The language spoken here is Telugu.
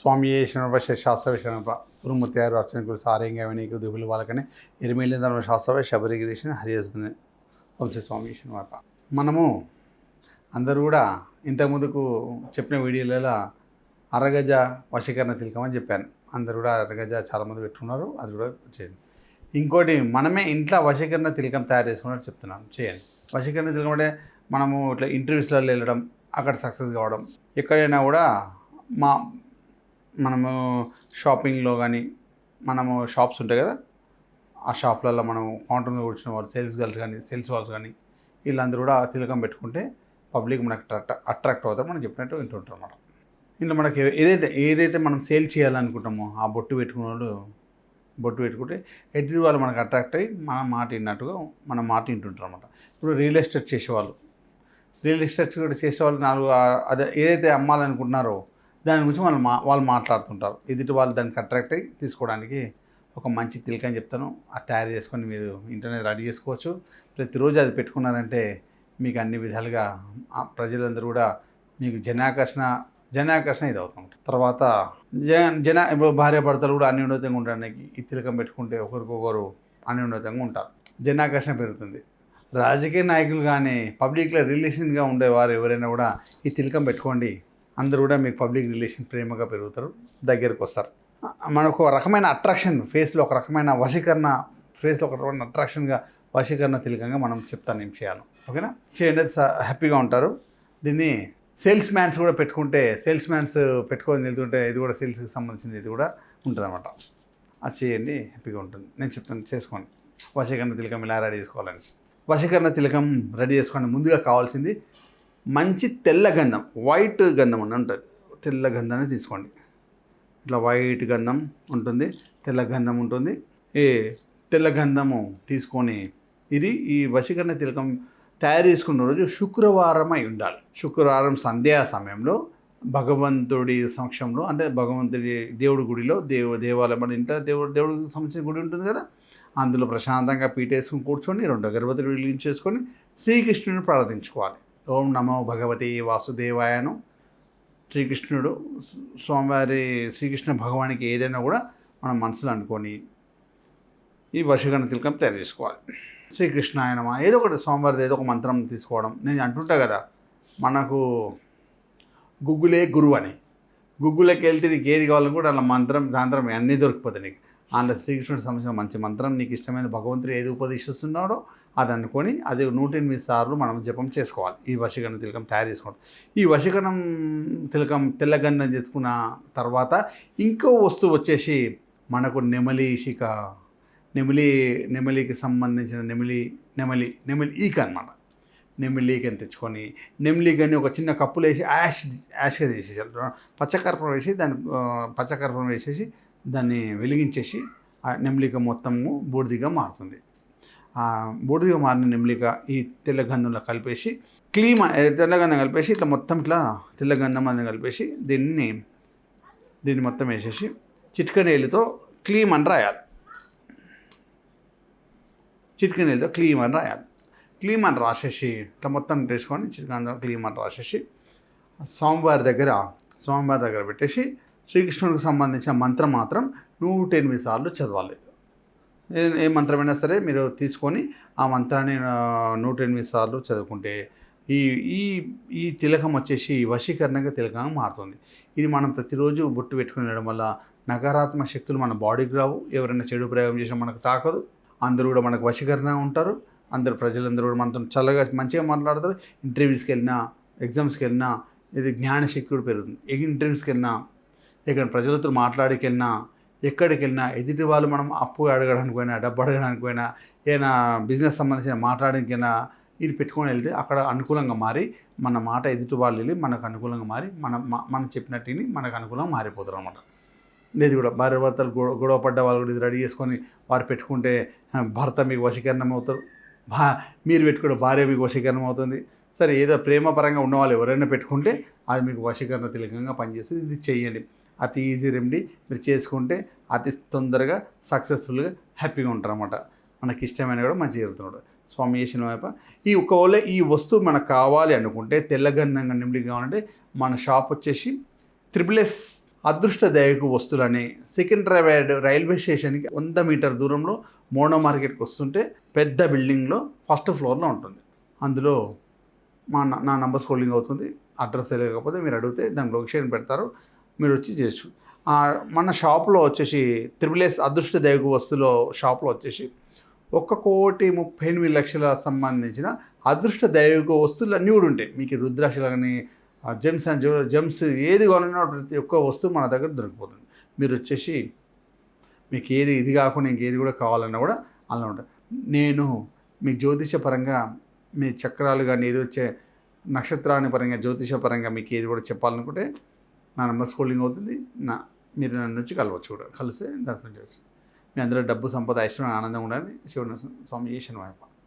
స్వామి శరణప శాస్త్ర శరణప గురుమూర్తియారు అర్చనకులు సారంగా వినీకు దిగులు వాళ్ళకనే ఎరిమేలి ధర్మ శాస్త్రవే శబరిగిరీషన్ హరియేస్తుంది వంశీ స్వామి శరణప మనము అందరూ కూడా ఇంతకుముందుకు చెప్పిన వీడియోలలో అరగజ వశీకరణ తిలకమని చెప్పాను. అందరు కూడా అరగజ చాలామంది పెట్టుకున్నారు అది కూడా చేయండి. ఇంకోటి మనమే ఇంట్లో వశీకరణ తిలకం తయారు చేసుకున్నట్టు చెప్తున్నాను. చేయండి. వశీకరణ తిలకం అంటే మనము ఇట్లా ఇంటర్వ్యూస్లలో వెళ్ళడం అక్కడ సక్సెస్ కావడం ఎక్కడైనా కూడా మా మనము షాపింగ్లో కానీ మనము షాప్స్ ఉంటాయి కదా ఆ షాప్లలో మనం కౌంటర్ మీద కూర్చున్న వాళ్ళు సేల్స్ గర్ల్స్ కానీ సేల్స్ వాళ్ళస్ కానీ వీళ్ళందరూ కూడా తిలకం పెట్టుకుంటే పబ్లిక్ మనకు అట్రాక్ట్ అట్రాక్ట్ అవుతారు మనం చెప్పినట్టు వింటుంటారు అన్నమాట. ఇంట్లో మనకి ఏదైతే ఏదైతే మనం సేల్ చేయాలనుకుంటామో ఆ బొట్టు పెట్టుకున్న వాళ్ళు బొట్టు పెట్టుకుంటే ఎదుటి వాళ్ళు మనకు అట్రాక్ట్ అయ్యి మన మాట విన్నట్టుగా మన మాట వింటుంటారు అనమాట ఇప్పుడు రియల్ ఎస్టేట్ చేసేవాళ్ళు రియల్ ఎస్టేట్ కూడా చేసేవాళ్ళు నాలుగు అదే ఏదైతే అమ్మాలనుకుంటున్నారో దాని గురించి వాళ్ళు మా వాళ్ళు మాట్లాడుతుంటారు. ఎదుటి వాళ్ళు దానికి అట్రాక్ట్ అయ్యి తీసుకోవడానికి ఒక మంచి తిలక అని చెప్తాను. అది తయారు చేసుకొని మీరు ఇంటర్నెట్ రెడీ చేసుకోవచ్చు. ప్రతిరోజు అది పెట్టుకున్నారంటే మీకు అన్ని విధాలుగా ప్రజలందరూ కూడా మీకు జనాకర్షణ జనాకర్షణ ఇది అవుతుంది తర్వాత జన జన ఇప్పుడు భార్య భర్తలు కూడా అన్యోన్యతంగా ఉండడానికి ఈ తిలకం పెట్టుకుంటే ఒకరికొకరు అన్యోన్యతంగా ఉంటారు. జనాకర్షణ పెరుగుతుంది. రాజకీయ నాయకులు కానీ పబ్లిక్లో రిలేషన్గా ఉండేవారు ఎవరైనా కూడా ఈ తిలకం పెట్టుకోండి. అందరూ కూడా మీకు పబ్లిక్ రిలేషన్ ప్రేమగా పెరుగుతారు దగ్గరకు వస్తారు. మనకు ఒక రకమైన అట్రాక్షన్ ఫేస్లో ఒక రకమైన వశీకరణ ఫేస్లో ఒక రకమైన అట్రాక్షన్గా వశీకరణ తిలకంగా మనం చెప్తాను ఏం చేయాలి. ఓకేనా? చేయండి అది స- హ్యాపీగా ఉంటారు. దీన్ని సేల్స్ మ్యాన్స్ కూడా పెట్టుకుంటే సేల్స్ మ్యాన్స్ పెట్టుకొని వెళ్తుంటే ఇది కూడా సేల్స్కి సంబంధించింది ఇది కూడా ఉంటుంది అనమాట అది చేయండి హ్యాపీగా ఉంటుంది. నేను చెప్తాను చేసుకోండి. వశీకరణ తిలకం ఇలా రెడీ చేసుకోవాలని. వశీకరణ తిలకం రెడీ చేసుకోండి. ముందుగా కావాల్సింది మంచి తెల్ల గంధం వైట్ గంధం అని ఉంటుంది. తెల్ల గంధాన్ని తీసుకోండి. ఇట్లా వైట్ గంధం ఉంటుంది తెల్ల గంధం ఉంటుంది. ఈ తెల్ల గంధము తీసుకొని ఇది ఈ వశీకరణ తిలకం తయారు చేసుకున్న రోజు శుక్రవారం అయి ఉండాలి. శుక్రవారం సంధ్యా సమయంలో భగవంతుడి సమక్షంలో అంటే భగవంతుడి దేవుడి గుడిలో దేవు దేవాలయం మన ఇంట్లో దేవుడు దేవుడికి సంబంధించిన గుడి ఉంటుంది కదా? అందులో ప్రశాంతంగా పీటేసుకుని కూర్చొని రెండు అగరబత్తులు వెలిగించేసుకొని శ్రీకృష్ణుని ప్రార్థించుకోవాలి. ఓం నమో భగవతి వాసుదేవాయను. శ్రీకృష్ణుడు స్వామివారి శ్రీకృష్ణ భగవానికి ఏదైనా కూడా మనం మనసులో అనుకొని ఈ వశీకరణ తిలకం తయారు చేసుకోవాలి. శ్రీకృష్ణ ఆయనమా ఏదో ఒకటి స్వామివారిది ఏదో ఒక మంత్రం తీసుకోవడం. నేను అంటుంటా కదా మనకు గుగ్గులే గురువు అని. గుగ్గులకి వెళ్తే నీకు ఏది కావాలని కూడా అలా మంత్రం గాంత్రం అన్నీ దొరికిపోతాయి నీకు. అందులో శ్రీకృష్ణుడికి సంబంధించిన మంచి మంత్రం నీకు ఇష్టమైన భగవంతుడు ఏది ఉపదేశిస్తున్నాడో అది అనుకొని అది నూట ఎనిమిది సార్లు మనం జపం చేసుకోవాలి. ఈ వశీకరణ తిలకం తయారు చేసుకోవడం ఈ వశీకరణం తిలకం తెల్లగంధం చేసుకున్న తర్వాత ఇంకో వస్తువు వచ్చేసి మనకు నెమలి శిక నెమిలి నెమిలికి సంబంధించిన నెమిలి నెమలి నెమిలి ఈక అనమాట నెమిలీకని తెచ్చుకొని నెమిలీకని ఒక చిన్న కప్పులు వేసి యాష్ యాష్గా తీసేసారు పచ్చకర్పూరం వేసి దాన్ని ఆ, పచ్చకర్పూరం వేసేసి దాన్ని వెలిగించేసి ఆ నెమ్లిక మొత్తము బూడిదిగా మారుతుంది. ఆ బూడిదిగా మారిన నెమ్లిక ఈ తెల్లగంధంలో కలిపేసి క్లీమ్ తెల్లగంధం కలిపేసి ఇట్లా మొత్తం ఇట్లా తెల్లగంధం అనేది కలిపేసి దీన్ని దీన్ని మొత్తం వేసేసి చిట్కనేలుతో క్లీమ్ అని రాయాలి. చిట్కనేలుతో క్లీమ్ అని రాయాలి. క్లీమ్ అని రాసేసి ఇట్లా మొత్తం వేసుకొని చిట్కన క్లీమ్ అని రాసేసి స్వామివారి దగ్గర స్వామివారి దగ్గర పెట్టేసి శ్రీకృష్ణుడికి సంబంధించిన మంత్రం మాత్రం నూట ఎనిమిది సార్లు చదవాలి. ఏ మంత్రమైనా సరే మీరు తీసుకొని ఆ మంత్రాన్ని నూట ఎనిమిది సార్లు చదువుకుంటే ఈ ఈ ఈ తిలకం వచ్చేసి వశీకరణంగా తిలకంగా మారుతుంది. ఇది మనం ప్రతిరోజు బొట్టు పెట్టుకుని వెళ్ళడం వల్ల నకారాత్మక శక్తులు మన బాడీకి రావు. ఎవరైనా చెడు ప్రయోగం చేసినా మనకు తాకదు. అందరూ కూడా మనకు వశీకరణ ఉంటారు. అందరు ప్రజలందరూ కూడా మనతో చల్లగా మంచిగా మాట్లాడతారు. ఇంటర్వ్యూస్కి వెళ్ళినా ఎగ్జామ్స్కి వెళ్ళినా ఇది జ్ఞానశక్తి కూడా పెరుగుతుంది. ఇంటర్వ్యూస్కి వెళ్ళినా ఇక్కడ ప్రజలతో మాట్లాడికి వెళ్ళినా ఎక్కడికి వెళ్ళినా ఎదుటి వాళ్ళు మనం అప్పు అడగడానికి పోయినా డబ్బు అడగడానికి పోయినా ఏదైనా బిజినెస్ సంబంధించిన మాట్లాడడానికైనా ఇది పెట్టుకొని వెళ్తే అక్కడ అనుకూలంగా మారి మన మాట ఎదుటి వాళ్ళు వెళ్ళి మనకు అనుకూలంగా మారి మన మనం చెప్పినట్టుని మనకు అనుకూలంగా మారిపోతారు అనమాట లేదు కూడా భార్య భర్తలు గొడవ గొడవ పడ్డ వాళ్ళు కూడా ఇది రెడీ చేసుకొని వారు పెట్టుకుంటే భర్త మీకు వశీకరణం అవుతారు భా మీరు పెట్టుకుంటే భార్య మీకు వశీకరణం అవుతుంది సరే ఏదో ప్రేమపరంగా ఉన్నవాళ్ళు ఎవరైనా పెట్టుకుంటే అది మీకు వశీకరణ తిలకంగా పనిచేస్తుంది. ఇది చెయ్యండి. అతి ఈజీ రెమెడీ. మీరు చేసుకుంటే అతి తొందరగా సక్సెస్ఫుల్గా హ్యాపీగా ఉంటారు అనమాట మనకి ఇష్టమైన కూడా మంచి జరుగుతున్నాడు. స్వామి చేసిన వైపు ఈ ఒకవేళ ఈ వస్తువు మనకు కావాలి అనుకుంటే తెల్లగంధంగా నిమిడి కావాలంటే మన షాప్ వచ్చేసి త్రిపుల్ ఎస్ అదృష్ట దయకు వస్తువులని సికింద్రాబాద్ రైల్వే స్టేషన్కి వంద మీటర్ దూరంలో మోనో మార్కెట్కి వస్తుంటే పెద్ద బిల్డింగ్లో ఫస్ట్ ఫ్లోర్లో ఉంటుంది. అందులో మా నా- నా హోల్డింగ్ అవుతుంది. అడ్రస్ తెలియకపోతే మీరు అడిగితే దాని లొకేషన్ పెడతారు. మీరు వచ్చి చేయొచ్చు మన షాప్లో వచ్చేసి త్రిబుల్ ఎస్ అదృష్ట దైవ వస్తువులో షాప్లో వచ్చేసి ఒక్క కోటి ముప్పై ఎనిమిది లక్షల సంబంధించిన అదృష్ట దైవిక వస్తువులు అన్నీ కూడా ఉంటాయి. మీకు రుద్రాక్షలు కానీ జెమ్స్ అండ్ జెమ్స్ ఏది కొనైనా ప్రతి ఒక్క వస్తువు మన దగ్గర దొరికిపోతుంది. మీరు వచ్చేసి మీకు ఏది ఇది కాకుండా ఇంకేది కూడా కావాలన్నా కూడా అలా ఉంటుంది నేను మీ జ్యోతిష పరంగా మీ చక్రాలు కానీ ఏది వచ్చే నక్షత్రాన్ని పరంగా జ్యోతిష పరంగా మీకు ఏది కూడా చెప్పాలనుకుంటే నా నెంబర్ స్కూలింగ్ అవుతుంది. నా మీరు నన్ను నుంచి కలవచ్చు కూడా. కలిస్తే దర్శనం చేయవచ్చు. మీ అందరూ డబ్బు సంపద ఐశ్వర్యం ఆనందం ఉండాలని శివుని స్వామి ఈశ్వరం వైపు.